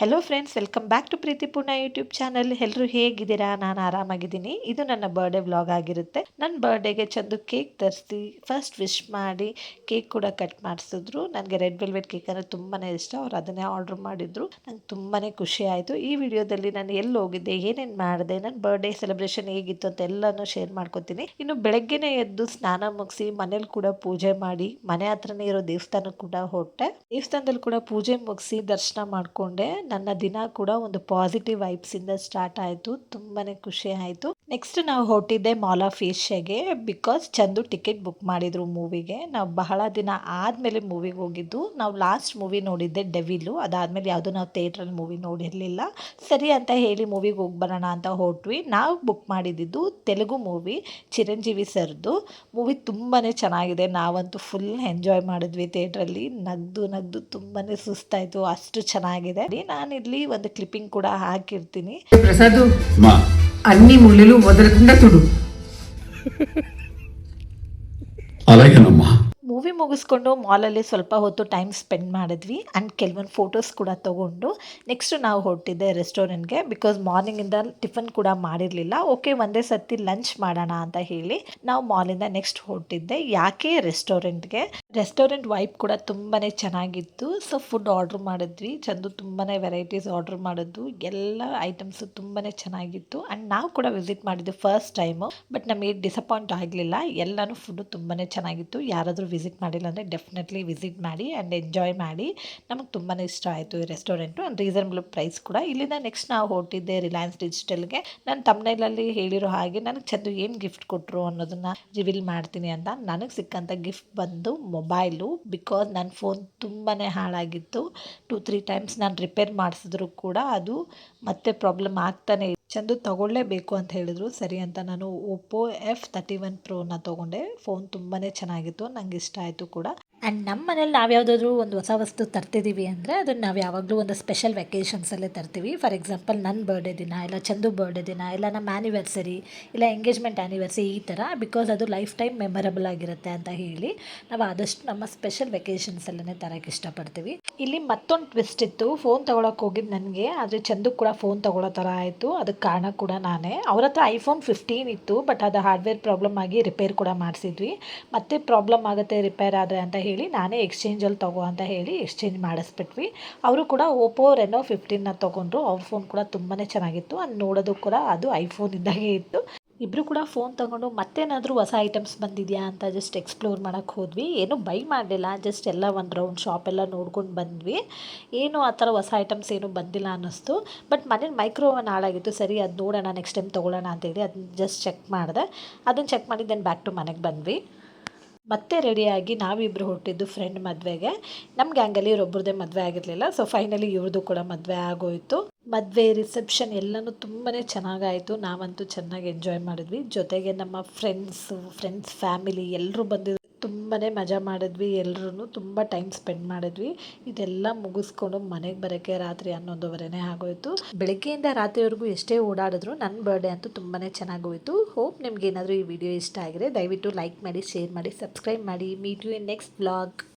Hello friends welcome back to Preethipoorna YouTube channel ಎಲ್ಲರೂ ಹೇಗಿದ್ದೀರಾ? ನಾನು ಆರಾಮಾಗಿದ್ದೀನಿ. ಇದು ನನ್ನ ಬರ್ಡೇ ವ್ಲಾಗ್ ಆಗಿರುತ್ತೆ. ನನ್ನ ಬರ್ಡೇಗೆ ಚಂದು ಕೇಕ್ ತರಿಸಿ ಫಸ್ಟ್ ವಿಶ್ ಮಾಡಿ ಕೇಕ್ ಕೂಡ ಕಟ್ ಮಾಡಿಸಿದ್ರು. ನನಗೆ ರೆಡ್ ವೆಲ್ವೆಟ್ ಕೇಕ್ ಅಂದರೆ ತುಂಬಾ ಇಷ್ಟ. ಅವ್ರು ಅದನ್ನೇ ಆರ್ಡ್ರ್ ಮಾಡಿದ್ರು. ನಂಗೆ ತುಂಬಾ ಖುಷಿ ಆಯಿತು. ಈ ವಿಡಿಯೋದಲ್ಲಿ ನಾನು ಎಲ್ಲಿ ಹೋಗಿದ್ದೆ, ಏನೇನು ಮಾಡಿದೆ ನನ್ನ ಬರ್ಡೇ ಸೆಲೆಬ್ರೇಷನ್ ಹೇಗಿತ್ತು ಅಂತ ಎಲ್ಲನೂ ಶೇರ್ ಮಾಡ್ಕೊತೀನಿ. ಇನ್ನು ಬೆಳಗ್ಗೆನೇ ಎದ್ದು ಸ್ನಾನ ಮುಗಿಸಿ, ಮನೇಲಿ ಕೂಡ ಪೂಜೆ ಮಾಡಿ, ಮನೆ ಹತ್ರನೇ ಇರೋ ದೇವಸ್ಥಾನ ಕೂಡ ಹೊಟ್ಟೆ ದೇವಸ್ಥಾನದಲ್ಲಿ ಕೂಡ ಪೂಜೆ ಮುಗಿಸಿ, ದರ್ಶನ ಮಾಡಿಕೊಂಡೆ. ನನ್ನ ದಿನ ಕೂಡ ಒಂದು ಪಾಸಿಟಿವ್ ವೈಬ್ಸಿಂದ ಸ್ಟಾರ್ಟ್ ಆಯಿತು. ತುಂಬಾ ಖುಷಿ ಆಯಿತು. ನೆಕ್ಸ್ಟ್ ನಾವು ಹೊರಟಿದ್ದೆ ಮಾಲ್ ಆಫ್ ಏಷ್ಯಾಗೆ ಬಿಕಾಸ್ ಚಂದು ಟಿಕೆಟ್ ಬುಕ್ ಮಾಡಿದ್ರು ಮೂವಿಗೆ ನಾವು ಬಹಳ ದಿನ ಆದಮೇಲೆ ಮೂವಿಗೆ ಹೋಗಿದ್ದು. ನಾವು ಲಾಸ್ಟ್ ಮೂವಿ ನೋಡಿದ್ದೆ ಡೆವಿಲು ಅದಾದಮೇಲೆ ಯಾವುದೂ ನಾವು ಥಿಯೇಟ್ರಲ್ಲಿ ಮೂವಿ ನೋಡಿರಲಿಲ್ಲ. ಸರಿ ಅಂತ ಹೇಳಿ ಮೂವಿಗೆ ಹೋಗಿ ಬರೋಣ ಅಂತ ಹೊರಟ್ವಿ. ನಾವು ಬುಕ್ ಮಾಡಿದ್ದು ತೆಲುಗು ಮೂವಿ ಚಿರಂಜೀವಿ ಸರ್ದು. ಮೂವಿ ತುಂಬಾ ಚೆನ್ನಾಗಿದೆ. ನಾವಂತೂ ಫುಲ್ ಎಂಜಾಯ್ ಮಾಡಿದ್ವಿ ಥಿಯೇಟ್ರಲ್ಲಿ ನಗ್ದು ನಗ್ದು ತುಂಬಾ ಸುಸ್ತಾಯಿತು. ಅಷ್ಟು ಚೆನ್ನಾಗಿದೆ. ನಾನಿಲ್ಲಿ ಒಂದು ಕ್ಲಿಪ್ಪಿಂಗ್ ಕೂಡ ಹಾಕಿರ್ತೀನಿ ప్రసాద్ మా అన్ని ముళ్ళలు వదలకుండా చూడు అలాగేనమ్మా ಮೂವಿ ಮುಗಿಸ್ಕೊಂಡು ಮಾಲಲ್ಲಿ ಸ್ವಲ್ಪ ಹೊತ್ತು ಟೈಮ್ ಸ್ಪೆಂಡ್ ಮಾಡಿದ್ವಿ ಆ್ಯಂಡ್ ಕೆಲವೊಂದು ಫೋಟೋಸ್ ಕೂಡ ತೊಗೊಂಡು ನೆಕ್ಸ್ಟ್ ನಾವು ಹೊರಟಿದ್ದೆ ರೆಸ್ಟೋರೆಂಟ್ಗೆ ಬಿಕಾಸ್ ಮಾರ್ನಿಂಗಿಂದ ಟಿಫನ್ ಕೂಡ ಮಾಡಿರಲಿಲ್ಲ ಓಕೆ ಒಂದೇ ಸರ್ತಿ ಲಂಚ್ ಮಾಡೋಣ ಅಂತ ಹೇಳಿ ನಾವು ಮಾಲಿಂದ ನೆಕ್ಸ್ಟ್ ಹೊರಟಿದ್ದೆ ಯಾಕೆ ರೆಸ್ಟೋರೆಂಟ್ಗೆ ರೆಸ್ಟೋರೆಂಟ್ ವೈಪ್ ಕೂಡ ತುಂಬಾ ಚೆನ್ನಾಗಿತ್ತು. ಸೊ, ಫುಡ್ ಆರ್ಡ್ರ್ ಮಾಡಿದ್ವಿ. ಚಂದು ತುಂಬಾ ವೆರೈಟೀಸ್ ಆರ್ಡ್ರ್ ಮಾಡಿದ್ದು. ಎಲ್ಲ ಐಟಮ್ಸು ತುಂಬಾ ಚೆನ್ನಾಗಿತ್ತು. ಆ್ಯಂಡ್ ನಾವು ಕೂಡ ವಿಸಿಟ್ ಮಾಡಿದ್ವಿ ಫಸ್ಟ್ ಟೈಮು. ಬಟ್ ನಮಗೆ ಡಿಸಪಾಯಿಂಟ್ ಆಗಲಿಲ್ಲ. ಎಲ್ಲನೂ ಫುಡ್ಡು ತುಂಬಾ ಚೆನ್ನಾಗಿತ್ತು. ಯಾರಾದರೂ ವಿಸಿಟ್ ಮಾಡಿಲ್ಲ ಅಂದರೆ ಡೆಫಿನೆಟ್ಲಿ ವಿಸಿಟ್ ಮಾಡಿ ಆ್ಯಂಡ್ ಎಂಜಾಯ್ ಮಾಡಿ. ನಮಗೆ ತುಂಬಾ ಇಷ್ಟ ಆಯಿತು ಈ ರೆಸ್ಟೋರೆಂಟು. ಆ್ಯಂಡ್ ರೀಸನಬಲ್ ಪ್ರೈಸ್ ಕೂಡ. ಇಲ್ಲಿಂದ ನೆಕ್ಸ್ಟ್ ನಾವು ಹೊರಟಿದ್ದೆ ರಿಲಯನ್ಸ್ ಡಿಜಿಟಲ್ಗೆ. ನಾನು ತಮ್ಮನೇಲಲ್ಲಿ ಹೇಳಿರೋ ಹಾಗೆ, ನನಗೆ ಚಂದು ಏನು ಗಿಫ್ಟ್ ಕೊಟ್ಟರು ಅನ್ನೋದನ್ನು ರಿವೀಲ್ ಮಾಡ್ತೀನಿ ಅಂತ. ನನಗೆ ಸಿಕ್ಕಂಥ ಗಿಫ್ಟ್ ಬಂದು ಮೊಬೈಲು ಬಿಕಾಸ್ ನನ್ನ ಫೋನ್ ತುಂಬಾ ಹಾಳಾಗಿತ್ತು. ಟು ತ್ರೀ ಟೈಮ್ಸ್ ನಾನು ರಿಪೇರ್ ಮಾಡಿಸಿದ್ರು ಕೂಡ ಅದು ಮತ್ತೆ ಪ್ರಾಬ್ಲಮ್ ಆಗ್ತಾನೆ. ಚಂದು ತಗೊಳ್ಳೇಬೇಕು ಅಂತ ಹೇಳಿದ್ರು. ಸರಿ ಅಂತ ನಾನು ಒಪ್ಪೋ ಎಫ್ ತರ್ಟಿ ಒನ್ ಪ್ರೋನ ತೊಗೊಂಡೆ. ಫೋನ್ ತುಂಬಾ ಚೆನ್ನಾಗಿತ್ತು. ನಂಗೆ ಇಷ್ಟ ಆಯಿತು ಕೂಡ. ಆ್ಯಂಡ್ ನಮ್ಮ ಮನೇಲಿ ನಾವು ಯಾವುದಾದ್ರೂ ಒಂದು ಹೊಸ ವಸ್ತು ತರ್ತಿದ್ದೀವಿ ಅಂದರೆ ಅದನ್ನು ನಾವು ಯಾವಾಗಲೂ ಒಂದು ಸ್ಪೆಷಲ್ ವೆಕೇಷನ್ಸಲ್ಲೇ ತರ್ತೀವಿ. ಫಾರ್ ಎಕ್ಸಾಂಪಲ್ ನನ್ನ ಬರ್ಡೇ ದಿನ ಇಲ್ಲ ಚಂದು ಬರ್ಡೇ ದಿನ ಇಲ್ಲ ನಮ್ಮ ಆ್ಯನಿವರ್ಸರಿ ಇಲ್ಲ ಎಂಗೇಜ್ಮೆಂಟ್ ಆ್ಯನಿವರ್ಸರಿ ಈ ಥರ ಬಿಕಾಸ್ ಅದು ಲೈಫ್ ಟೈಮ್ ಮೆಮೊರಬಲ್ ಆಗಿರುತ್ತೆ ಅಂತ ಹೇಳಿ ನಾವು ಆದಷ್ಟು ನಮ್ಮ ಸ್ಪೆಷಲ್ ವೆಕೇಷನ್ಸಲ್ಲೇ ತರೋಕ್ಕೆ ಇಷ್ಟಪಡ್ತೀವಿ. ಇಲ್ಲಿ ಮತ್ತೊಂದು ಟ್ವಿಸ್ಟ್ ಇತ್ತು. ಫೋನ್ ತೊಗೊಳಕ್ಕೆ ಹೋಗಿದ್ದು ನನಗೆ, ಆದರೆ ಚಂದು ಕೂಡ ಫೋನ್ ತೊಗೊಳ್ಳೋ ಥರ ಆಯಿತು. ಅದಕ್ಕೆ ಕಾರಣ ಕೂಡ ನಾನೇ. ಅವ್ರ ಹತ್ರ ಐಫೋನ್ ಫಿಫ್ಟೀನ್ ಇತ್ತು ಬಟ್ ಅದು ಹಾರ್ಡ್ವೇರ್ ಪ್ರಾಬ್ಲಮ್ ಆಗಿ ರಿಪೇರ್ ಕೂಡ ಮಾಡಿಸಿದ್ವಿ. ಮತ್ತೆ ಪ್ರಾಬ್ಲಮ್ ಆಗುತ್ತೆ ರಿಪೇರ್ ಆದರೆ ಅಂತ ಹೇಳಿ ನಾನೇ ಎಕ್ಸ್ಚೇಂಜಲ್ಲಿ ತಗೋ ಅಂತ ಹೇಳಿ ಎಕ್ಸ್ಚೇಂಜ್ ಮಾಡಿಸ್ಬಿಟ್ವಿ. ಅವರು ಕೂಡ ಓಪೋ ರೆನೋ ಫಿಫ್ಟೀನ್ನ ತೊಗೊಂಡ್ರು. ಅವ್ರ ಫೋನ್ ಕೂಡ ತುಂಬಾ ಚೆನ್ನಾಗಿತ್ತು. ಅದು ನೋಡೋದು ಕೂಡ ಅದು ಐಫೋನ್ ಇದ್ದಾಗೆ ಇತ್ತು. ಇಬ್ಬರು ಕೂಡ ಫೋನ್ ತೊಗೊಂಡು ಮತ್ತೇನಾದರೂ ಹೊಸ ಐಟಮ್ಸ್ ಬಂದಿದೆಯಾ ಅಂತ ಜಸ್ಟ್ ಎಕ್ಸ್ಪ್ಲೋರ್ ಮಾಡೋಕ್ಕೆ ಹೋದ್ವಿ. ಏನೂ ಬೈ ಮಾಡಲಿಲ್ಲ. ಜಸ್ಟ್ ಎಲ್ಲ ಒಂದು ರೌಂಡ್ ಶಾಪೆಲ್ಲ ನೋಡ್ಕೊಂಡು ಬಂದ್ವಿ. ಏನು ಆ ಥರ ಹೊಸ ಐಟಮ್ಸ್ ಏನೂ ಬಂದಿಲ್ಲ ಅನ್ನಿಸ್ತು. ಬಟ್ ಮನೇಲಿ ಮೈಕ್ರೋವನ್ ಹಾಳಾಗಿತ್ತು. ಸರಿ, ಅದು ನೋಡೋಣ ನೆಕ್ಸ್ಟ್ ಟೈಮ್ ತೊಗೊಳ್ಳೋಣ ಅಂತೇಳಿ ಅದನ್ನ ಜಸ್ಟ್ ಚೆಕ್ ಮಾಡಿದೆ. ಅದನ್ನು ಚೆಕ್ ಮಾಡಿ ಬ್ಯಾಕ್ ಟು ಮನೆಗೆ ಬಂದ್ವಿ. ಮತ್ತೆ ರೆಡಿಯಾಗಿ ನಾವಿಬ್ಬರು ಹುಟ್ಟಿದ್ದು ಫ್ರೆಂಡ್ ಮದುವೆಗೆ. ನಮ್ಮ ಗ್ಯಾಂಗಲ್ಲಿ ಇವರೊಬ್ಬರದೇ ಮದುವೆ ಆಗಿರಲಿಲ್ಲ ಸೊ ಫೈನಲಿ ಇವ್ರದ್ದು ಕೂಡ ಮದುವೆ ಆಗೋಯಿತು. ಮದುವೆ ರಿಸೆಪ್ಷನ್ ಎಲ್ಲನೂ ತುಂಬಾ ಚೆನ್ನಾಗಾಯಿತು. ನಾವಂತೂ ಚೆನ್ನಾಗಿ ಎಂಜಾಯ್ ಮಾಡಿದ್ವಿ. ಜೊತೆಗೆ ನಮ್ಮ ಫ್ರೆಂಡ್ಸು ಫ್ರೆಂಡ್ಸ್ ಫ್ಯಾಮಿಲಿ ಎಲ್ಲರೂ ಬಂದಿದ್ರು. ತುಂಬಾ ಮಜಾ ಮಾಡಿದ್ವಿ ಎಲ್ಲರೂ ತುಂಬ ಟೈಮ್ ಸ್ಪೆಂಡ್ ಮಾಡಿದ್ವಿ. ಇದೆಲ್ಲ ಮುಗಿಸ್ಕೊಂಡು ಮನೆಗೆ ಬರೋಕ್ಕೆ ರಾತ್ರಿ ಹನ್ನೊಂದುವರೆನೇ ಆಗೋಯಿತು. ಬೆಳಗ್ಗೆಯಿಂದ ರಾತ್ರಿವರೆಗೂ ಎಷ್ಟೇ ಓಡಾಡಿದ್ರು ನನ್ನ ಬರ್ಡೇ ಅಂತೂ ತುಂಬಾ ಚೆನ್ನಾಗೋಯಿತು ಹೋಪ್ ನಿಮ್ಗೆ ಏನಾದರೂ ಈ ವಿಡಿಯೋ ಇಷ್ಟ ಆಗಿದೆ ದಯವಿಟ್ಟು ಲೈಕ್ ಮಾಡಿ ಶೇರ್ ಮಾಡಿ ಸಬ್ಸ್ಕ್ರೈಬ್ ಮಾಡಿ. Meet you in next blog